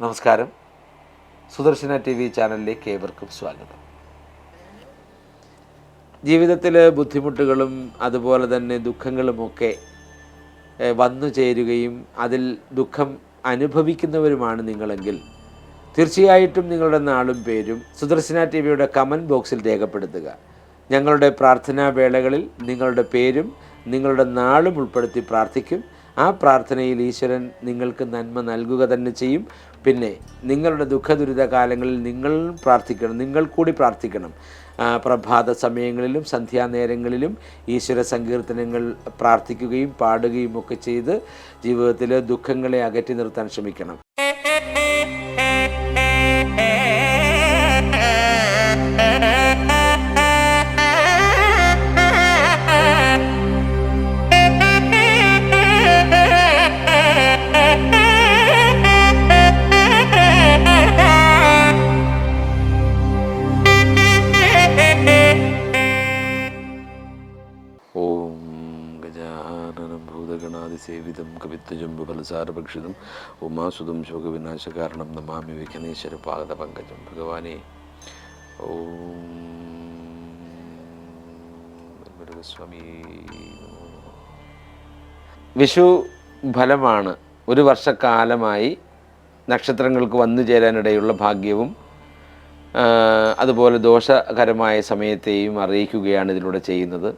നമസ്കാരം. Sudarshana T V ചാനലിലേക്ക് ഏവർക്കും സ്വാഗതം. ജീവിതത്തിലെ ബുദ്ധിമുട്ടുകളും അതുപോലെ തന്നെ ദുഃഖങ്ങളുമൊക്കെ വന്നു ചേരുകയും അതിൽ ദുഃഖം അനുഭവിക്കുന്നവരുമാണ് നിങ്ങളെങ്കിൽ തീർച്ചയായിട്ടും നിങ്ങളുടെ നാളും പേരും സുദർശന ടി വിയുടെ കമന്റ് ബോക്സിൽ രേഖപ്പെടുത്തുക. ഞങ്ങളുടെ പ്രാർത്ഥനാ വേളകളിൽ നിങ്ങളുടെ പേരും നിങ്ങളുടെ നാളും ഉൾപ്പെടുത്തി പ്രാർത്ഥിക്കും. ആ പ്രാർത്ഥനയിൽ ഈശ്വരൻ നിങ്ങൾക്ക് നന്മ നൽകുക തന്നെ ചെയ്യും. പിന്നെ നിങ്ങളുടെ ദുഃഖദുരിത കാലങ്ങളിൽ നിങ്ങൾ പ്രാർത്ഥിക്കണം നിങ്ങൾ കൂടി പ്രാർത്ഥിക്കണം. പ്രഭാത സമയങ്ങളിലും സന്ധ്യാനേരങ്ങളിലും ഈശ്വര സങ്കീർത്തനങ്ങൾ പ്രാർത്ഥിക്കുകയും പാടുകയും ഒക്കെ ചെയ്ത് ജീവിതത്തിലെ ദുഃഖങ്ങളെ അകറ്റി നിർത്താൻ ശ്രമിക്കണം. ഭൂതഗണാതിസേവിതം കവിത്വജംബു ഫലസാരഭക്ഷിതം ഉമാസുതം ശോകവിനാശകാരണം നമാമി വിഘ്നേശ്വര പാദ പങ്കജം. ഭഗവാനെ ഓം സ്വാമി വിഷു ഫലമാണ് ഒരു വർഷക്കാലമായി നക്ഷത്രങ്ങൾക്ക് വന്നു ചേരാനിടയുള്ള ഭാഗ്യവും അതുപോലെ ദോഷകരമായ സമയത്തെയും അറിയിക്കുകയാണ് ഇതിലൂടെ ചെയ്യുന്നത്.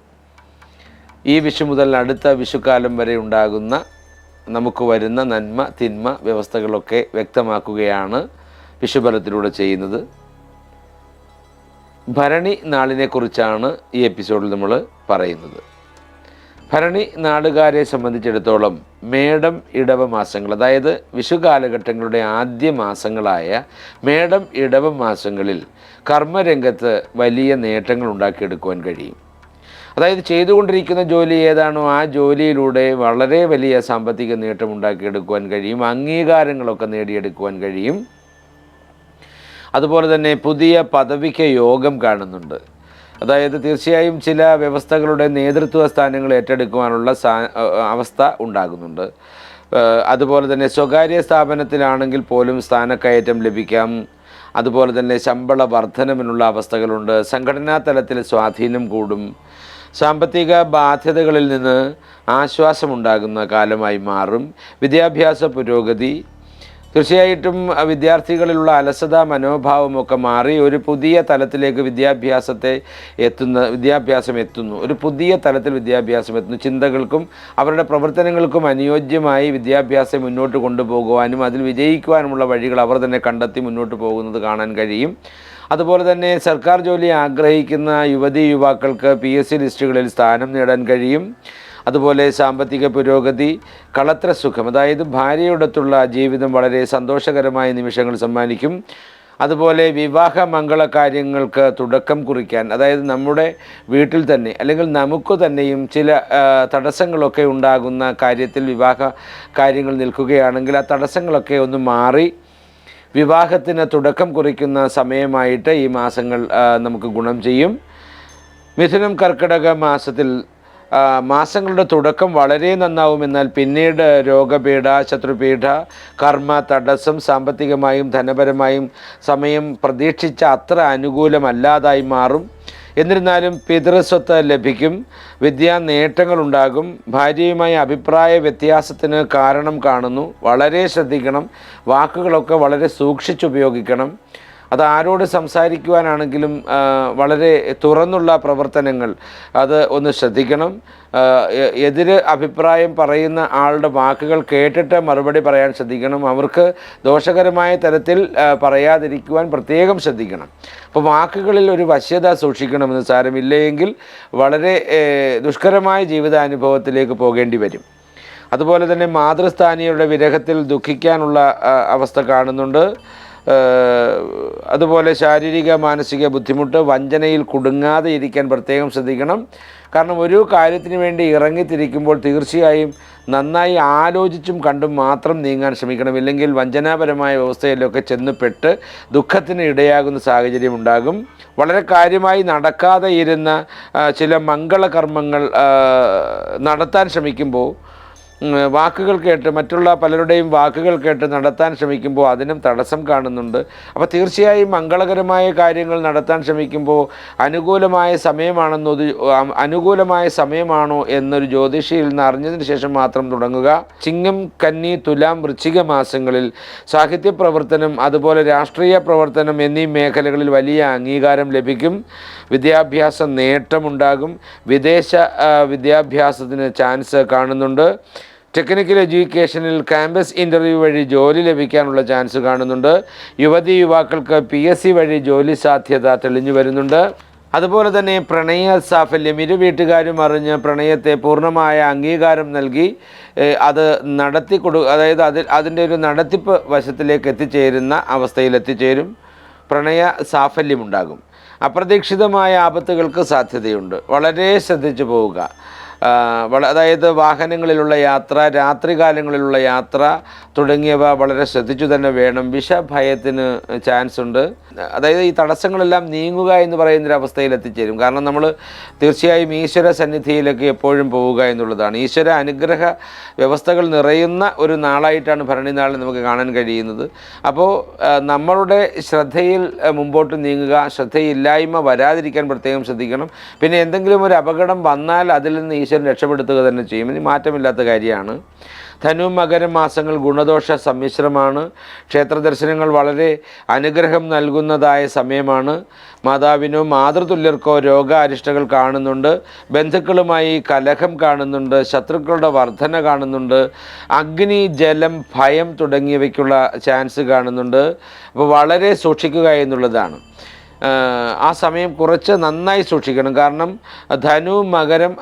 ഈ വിഷു മുതൽ അടുത്ത വിഷുക്കാലം വരെ ഉണ്ടാകുന്ന നമുക്ക് വരുന്ന നന്മ തിന്മ വ്യവസ്ഥകളൊക്കെ വ്യക്തമാക്കുകയാണ് വിഷുഫലത്തിലൂടെ ചെയ്യുന്നത്. ഭരണി നാളിനെക്കുറിച്ചാണ് ഈ എപ്പിസോഡിൽ നമ്മൾ പറയുന്നത്. ഭരണി നാടുകാരെ സംബന്ധിച്ചിടത്തോളം മേടം ഇടവ മാസങ്ങൾ അതായത് വിഷു കാലഘട്ടങ്ങളുടെ ആദ്യ മാസങ്ങളായ മേടം ഇടവ മാസങ്ങളിൽ കർമ്മരംഗത്ത് വലിയ നേട്ടങ്ങൾ ഉണ്ടാക്കിയെടുക്കുവാൻ കഴിയും. അതായത് ചെയ്തുകൊണ്ടിരിക്കുന്ന ജോലി ഏതാണോ ആ ജോലിയിലൂടെ വളരെ വലിയ സാമ്പത്തിക നേട്ടം ഉണ്ടാക്കിയെടുക്കുവാൻ കഴിയും അംഗീകാരങ്ങളൊക്കെ നേടിയെടുക്കുവാൻ കഴിയും. അതുപോലെ തന്നെ പുതിയ പദവിക്ക് യോഗം കാണുന്നുണ്ട്. അതായത് തീർച്ചയായും ചില വ്യവസ്ഥകളുടെ നേതൃത്വ സ്ഥാനങ്ങൾ ഏറ്റെടുക്കുവാനുള്ള അവസ്ഥ ഉണ്ടാകുന്നുണ്ട്. അതുപോലെ തന്നെ സ്വകാര്യ സ്ഥാപനത്തിലാണെങ്കിൽ പോലും സ്ഥാനക്കയറ്റം ലഭിക്കാം. അതുപോലെ തന്നെ ശമ്പള വർധനവിനുള്ള അവസ്ഥകളുണ്ട്. സംഘടനാ തലത്തിൽ സ്വാധീനം കൂടും. സാമ്പത്തിക ബാധ്യതകളിൽ നിന്ന് ആശ്വാസമുണ്ടാകുന്ന കാലമായി മാറും. വിദ്യാഭ്യാസ പുരോഗതി. തീർച്ചയായിട്ടും വിദ്യാർത്ഥികളിലുള്ള അലസത മനോഭാവമൊക്കെ മാറി ഒരു പുതിയ തലത്തിലേക്ക് വിദ്യാഭ്യാസത്തെ എത്തുന്ന വിദ്യാഭ്യാസം എത്തുന്നു. ഒരു പുതിയ തലത്തിൽ വിദ്യാഭ്യാസം എത്തുന്നു. ചിന്തകൾക്കും അവരുടെ പ്രവർത്തനങ്ങൾക്കും അനുയോജ്യമായി വിദ്യാഭ്യാസം മുന്നോട്ട് കൊണ്ടുപോകുവാനും അതിൽ വിജയിക്കുവാനുമുള്ള വഴികൾ അവർ തന്നെ കണ്ടെത്തി മുന്നോട്ട് പോകുന്നത് കാണാൻ കഴിയും. അതുപോലെ തന്നെ സർക്കാർ ജോലി ആഗ്രഹിക്കുന്ന യുവതി യുവാക്കൾക്ക് പി എസ് സി ലിസ്റ്റുകളിൽ സ്ഥാനം നേടാൻ കഴിയും. അതുപോലെ സാമ്പത്തിക പുരോഗതി കളത്ര സുഖം അതായത് ഭാര്യയോടൊത്തുള്ള ജീവിതം വളരെ സന്തോഷകരമായ നിമിഷങ്ങൾ സമ്മാനിക്കും. അതുപോലെ വിവാഹ മംഗള കാര്യങ്ങൾക്ക് തുടക്കം കുറിക്കാൻ അതായത് നമ്മുടെ വീട്ടിൽ തന്നെ അല്ലെങ്കിൽ നമുക്ക് തന്നെയും ചില തടസ്സങ്ങളൊക്കെ ഉണ്ടാകുന്ന കാര്യത്തിൽ വിവാഹ കാര്യങ്ങൾ നിൽക്കുകയാണെങ്കിൽ ആ തടസ്സങ്ങളൊക്കെ ഒന്ന് മാറി വിവാഹത്തിന് തുടക്കം കുറിക്കുന്ന സമയമായിട്ട് ഈ മാസങ്ങൾ നമുക്ക് ഗുണം ചെയ്യും. മിഥുനം കർക്കിടക മാസത്തിൽ മാസങ്ങളുടെ തുടക്കം വളരെ നന്നാവും. എന്നാൽ പിന്നീട് രോഗപീഠ ശത്രുപീഠ കർമ്മ തടസ്സം സാമ്പത്തികമായും ധനപരമായും സമയം പ്രതീക്ഷിച്ച അത്ര അനുകൂലമല്ലാതായി മാറും. എന്നിരുന്നാലും പിതൃസ്വത്ത് ലഭിക്കും വിദ്യാ നേട്ടങ്ങളുണ്ടാകും ഭാര്യയുമായി അഭിപ്രായ വ്യത്യാസത്തിന് കാരണം കാണുന്നു വളരെ ശ്രദ്ധിക്കണം വാക്കുകളൊക്കെ വളരെ സൂക്ഷിച്ചുപയോഗിക്കണം. അത് ആരോട് സംസാരിക്കുവാനാണെങ്കിലും വളരെ തുറന്നുള്ള പ്രവർത്തനങ്ങൾ. അത് ഒന്ന് ശ്രദ്ധിക്കണം. എതിര് അഭിപ്രായം പറയുന്ന ആളുടെ വാക്കുകൾ കേട്ടിട്ട് മറുപടി പറയാൻ ശ്രദ്ധിക്കണം. അവർക്ക് ദോഷകരമായ തരത്തിൽ പറയാതിരിക്കുവാൻ പ്രത്യേകം ശ്രദ്ധിക്കണം. അപ്പോൾ വാക്കുകളിൽ ഒരു വശ്യത സൂക്ഷിക്കണമെന്ന് സാരമില്ലെങ്കിൽ വളരെ ദുഷ്കരമായ ജീവിതാനുഭവത്തിലേക്ക് പോകേണ്ടി വരും. അതുപോലെ തന്നെ മാതൃസ്ഥാനീയരുടെ വിരഹത്തിൽ ദുഃഖിക്കാനുള്ള അവസ്ഥ കാണുന്നുണ്ട്. അതുപോലെ ശാരീരിക മാനസിക ബുദ്ധിമുട്ട് വഞ്ചനയിൽ കുടുങ്ങാതെ ഇരിക്കാൻ പ്രത്യേകം ശ്രദ്ധിക്കണം. കാരണം ഒരു കാര്യത്തിന് വേണ്ടി ഇറങ്ങിത്തിരിക്കുമ്പോൾ തീർച്ചയായും നന്നായി ആലോചിച്ചും കണ്ടും മാത്രം നീങ്ങാൻ ശ്രമിക്കണം. ഇല്ലെങ്കിൽ വഞ്ചനാപരമായ വ്യവസ്ഥയിലൊക്കെ ചെന്ന് പെട്ട് ദുഃഖത്തിന് ഇടയാകുന്ന സാഹചര്യം ഉണ്ടാകും. വളരെ കാര്യമായി നടക്കാതെ ഇരുന്ന ചില മംഗളകർമ്മങ്ങൾ നടത്താൻ ശ്രമിക്കുമ്പോൾ വാക്കുകൾ കേട്ട് മറ്റുള്ള പലരുടെയും വാക്കുകൾ കേട്ട് നടത്താൻ ശ്രമിക്കുമ്പോൾ അതിനും തടസ്സം കാണുന്നുണ്ട്. അപ്പോൾ തീർച്ചയായും മംഗളകരമായ കാര്യങ്ങൾ നടത്താൻ ശ്രമിക്കുമ്പോൾ അനുകൂലമായ സമയമാണെന്നോ അനുകൂലമായ സമയമാണോ എന്നൊരു ജ്യോതിഷിയിൽ നിന്ന് അറിഞ്ഞതിന് ശേഷം മാത്രം തുടങ്ങുക. ചിങ്ങം കന്നി തുലാം വൃശ്ചിക മാസങ്ങളിൽ സാഹിത്യ പ്രവർത്തനം അതുപോലെ രാഷ്ട്രീയ പ്രവർത്തനം എന്നീ മേഖലകളിൽ വലിയ അംഗീകാരം ലഭിക്കും. വിദ്യാഭ്യാസ നേട്ടമുണ്ടാകും. വിദേശ വിദ്യാഭ്യാസത്തിന് ചാൻസ് കാണുന്നുണ്ട്. ടെക്നിക്കൽ എഡ്യൂക്കേഷനിൽ ക്യാമ്പസ് ഇന്റർവ്യൂ വഴി ജോലി ലഭിക്കാനുള്ള ചാൻസ് കാണുന്നുണ്ട്. യുവതി യുവാക്കൾക്ക് പി എസ് സി വഴി ജോലി സാധ്യത തെളിഞ്ഞു വരുന്നുണ്ട്. അതുപോലെ തന്നെ പ്രണയ സാഫല്യം ഇരു വീട്ടുകാരും അറിഞ്ഞ് പ്രണയത്തെ പൂർണമായ അംഗീകാരം നൽകി അത് നടത്തി കൊടു അതായത് അതിൽ അതിന്റെ ഒരു നടത്തിപ്പ് വശത്തിലേക്ക് എത്തിച്ചേരുന്ന അവസ്ഥയിൽ എത്തിച്ചേരും. പ്രണയ സാഫല്യമുണ്ടാകും അപ്രതീക്ഷിതമായ ആപത്തുകൾക്ക് സാധ്യതയുണ്ട്. വളരെ ശ്രദ്ധിച്ചു പോവുക. അതായത് വാഹനങ്ങളിലുള്ള യാത്ര രാത്രികാലങ്ങളിലുള്ള യാത്ര തുടങ്ങിയവ വളരെ ശ്രദ്ധിച്ചു തന്നെ വേണം. വിഷഭയത്തിന് ചാൻസ് ഉണ്ട്. അതായത് ഈ തടസ്സങ്ങളെല്ലാം നീങ്ങുക എന്ന് പറയുന്നൊരവസ്ഥയിൽ എത്തിച്ചേരും. കാരണം നമ്മൾ തീർച്ചയായും ഈശ്വര സന്നിധിയിലേക്ക് എപ്പോഴും പോവുക എന്നുള്ളതാണ്. ഈശ്വര അനുഗ്രഹ വ്യവസ്ഥകൾ നിറയുന്ന ഒരു നാളായിട്ടാണ് ഭരണിനാളിൽ നമുക്ക് കാണാൻ കഴിയുന്നത്. അപ്പോൾ നമ്മളുടെ ശ്രദ്ധയിൽ മുമ്പോട്ട് നീങ്ങുക ശ്രദ്ധയില്ലായ്മ വരാതിരിക്കാൻ പ്രത്യേകം ശ്രദ്ധിക്കണം. പിന്നെ എന്തെങ്കിലും ഒരു അപകടം വന്നാൽ അതിൽ നിന്ന് ഈശ്വരൻ രക്ഷപ്പെടുത്തുക തന്നെ ചെയ്യും. ഇനി മാറ്റമില്ലാത്ത കാര്യമാണ്. ധനു മകരം മാസങ്ങൾ ഗുണദോഷ സമ്മിശ്രമാണ്. ക്ഷേത്ര ദർശനങ്ങൾ വളരെ അനുഗ്രഹം നൽകുന്നതായ സമയമാണ്. മാതാവിനോ മാതൃതുല്യർക്കോ രോഗാരിഷ്ടകൾ കാണുന്നുണ്ട്. ബന്ധുക്കളുമായി കലഹം കാണുന്നുണ്ട്. ശത്രുക്കളുടെ വർധന കാണുന്നുണ്ട്. അഗ്നി ജലം ഭയം തുടങ്ങിയവയ്ക്കുള്ള ചാൻസ് കാണുന്നുണ്ട്. അപ്പോൾ വളരെ സൂക്ഷിക്കുക എന്നുള്ളതാണ്. ആ സമയം കുറച്ച് നന്നായി സൂക്ഷിക്കണം. കാരണം ധനു മകരം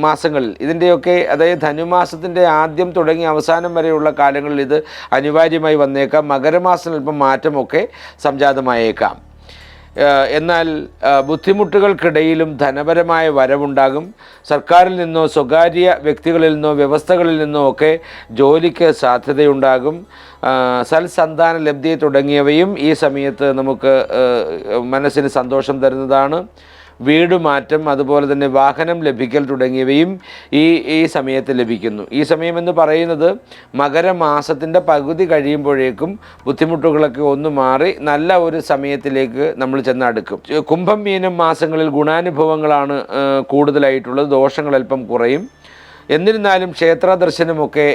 മാസങ്ങളിൽ ഇതിന്റെയൊക്കെ അതായത് ധനുമാസത്തിന്റെ ആദ്യം തുടങ്ങി അവസാനം വരെയുള്ള കാലങ്ങളിൽ ഇത് അനിവാര്യമായി വന്നേക്കാം. മകരമാസം അല്പം മാറ്റമൊക്കെ സംജാതമായേക്കാം. എന്നാൽ ബുദ്ധിമുട്ടുകൾക്കിടയിലും ധനപരമായ വരവുണ്ടാകും. സർക്കാരിൽ നിന്നോ സ്വകാര്യ വ്യക്തികളിൽ നിന്നോ വ്യവസ്ഥകളിൽ നിന്നോ ഒക്കെ ജോലിക്ക് സാധ്യതയുണ്ടാകും. സൽസന്ധാന ലബ്ധി തുടങ്ങിയവയും ഈ സമയത്ത് നമുക്ക് മനസ്സിന് സന്തോഷം തരുന്നതാണ്. വീട് മാറ്റം അതുപോലെ തന്നെ വാഹനം ലഭിക്കൽ തുടങ്ങിയവയും ഈ ഈ സമയത്ത് ലഭിക്കുന്നു. ഈ സമയം എന്ന് പറയുന്നത് മകരമാസത്തിന്റെ പകുതി കഴിയുമ്പോഴേക്കും ബുദ്ധിമുട്ടുകളൊക്കെ ഒന്ന് മാറി നല്ല ഒരു സമയത്തിലേക്ക് നമ്മൾ ചെന്ന് അടുക്കും കുംഭം മീനം മാസങ്ങളിൽ ഗുണാനുഭവങ്ങളാണ് കൂടുതലായിട്ടുള്ളത്. ദോഷങ്ങൾ അല്പം കുറയും. എന്നിരുന്നാലും ക്ഷേത്ര ദർശനമൊക്കെ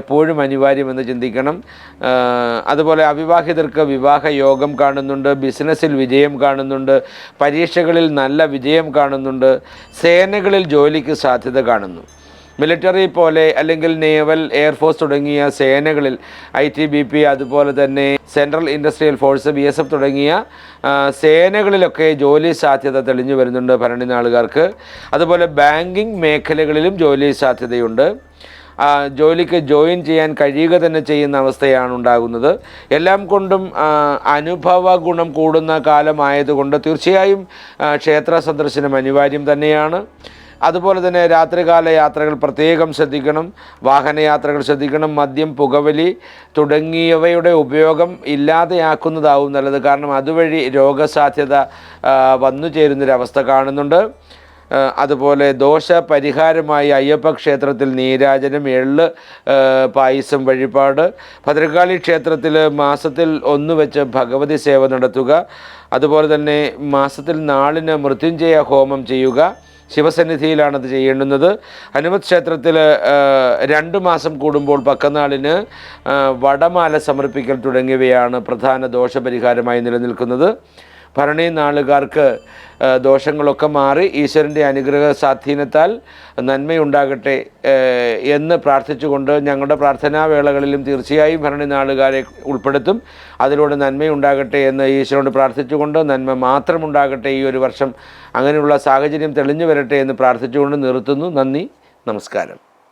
എപ്പോഴും അനിവാര്യമെന്ന് ചിന്തിക്കണം. അതുപോലെ അവിവാഹിതർക്ക് വിവാഹ യോഗം കാണുന്നുണ്ട് ബിസിനസ്സിൽ വിജയം കാണുന്നുണ്ട് പരീക്ഷകളിൽ നല്ല വിജയം കാണുന്നുണ്ട് സേനകളിൽ ജോലിക്ക് സാധ്യത കാണുന്നു. മിലിറ്ററി പോലെ അല്ലെങ്കിൽ നേവൽ എയർഫോഴ്സ് തുടങ്ങിയ സേനകളിൽ ഐ ടി ബി പി അതുപോലെ തന്നെ central industrial force B S F തുടങ്ങിയ സേനകളിലൊക്കെ ജോലി സാധ്യത തെളിഞ്ഞു വരുന്നുണ്ട് ഭരണി നാളുകാർക്ക് അതുപോലെ ബാങ്കിങ് മേഖലകളിലും ജോലി സാധ്യതയുണ്ട്. ജോലിക്ക് ജോയിൻ ചെയ്യാൻ കഴിയുക തന്നെ ചെയ്യുന്ന അവസ്ഥയാണ് ഉണ്ടാകുന്നത്. എല്ലാം കൊണ്ടും അനുഭവ ഗുണം കൂടുന്ന കാലമായതുകൊണ്ട് തീർച്ചയായും ക്ഷേത്ര സന്ദർശനം അനിവാര്യം തന്നെയാണ്. അതുപോലെ തന്നെ രാത്രികാല യാത്രകൾ പ്രത്യേകം ശ്രദ്ധിക്കണം. വാഹനയാത്രകൾ ശ്രദ്ധിക്കണം. മദ്യം പുകവലി തുടങ്ങിയവയുടെ ഉപയോഗം ഇല്ലാതെയാക്കുന്നതാവും നല്ലത്. കാരണം അതുവഴി രോഗസാധ്യത വന്നു ചേരുന്നൊരവസ്ഥ കാണുന്നുണ്ട്. അതുപോലെ ദോഷ പരിഹാരമായി അയ്യപ്പ ക്ഷേത്രത്തിൽ നീരാജനം എള്ള് പായസം വഴിപാട്. ഭദ്രകാളി ക്ഷേത്രത്തിൽ മാസത്തിൽ ഒന്ന് വെച്ച് ഭഗവതി സേവ നടത്തുക. അതുപോലെ തന്നെ മാസത്തിൽ നാളിന് മൃത്യുഞ്ജയ ഹോമം ചെയ്യുക. ശിവസന്നിധിയിലാണ് അത് ചെയ്യേണ്ടുന്നത്. ഹനുമത് ക്ഷേത്രത്തിൽ രണ്ട് മാസം കൂടുമ്പോൾ പക്കനാളിന് വടമാല സമർപ്പിക്കൽ തുടങ്ങിയവയാണ് പ്രധാന ദോഷപരിഹാരമായി നിലനിൽക്കുന്നത്. ഭരണി നാളുകാർക്ക് ദോഷങ്ങളൊക്കെ മാറി ഈശ്വരന്റെ അനുഗ്രഹ സ്വാധീനത്താൽ നന്മയുണ്ടാകട്ടെ എന്ന് പ്രാർത്ഥിച്ചുകൊണ്ട് ഞങ്ങളുടെ പ്രാർത്ഥനാ വേളകളിലും തീർച്ചയായും ഭരണി നാളുകാരെ ഉൾപ്പെടുത്തും. അതിലൂടെ നന്മയുണ്ടാകട്ടെ എന്ന് ഈശ്വരനോട് പ്രാർത്ഥിച്ചുകൊണ്ട് നന്മ മാത്രം ഉണ്ടാകട്ടെ ഈ ഒരു വർഷം. അങ്ങനെയുള്ള സാഹചര്യം തെളിഞ്ഞു വരട്ടെ എന്ന് പ്രാർത്ഥിച്ചുകൊണ്ട് നിർത്തുന്നു. നന്ദി നമസ്കാരം.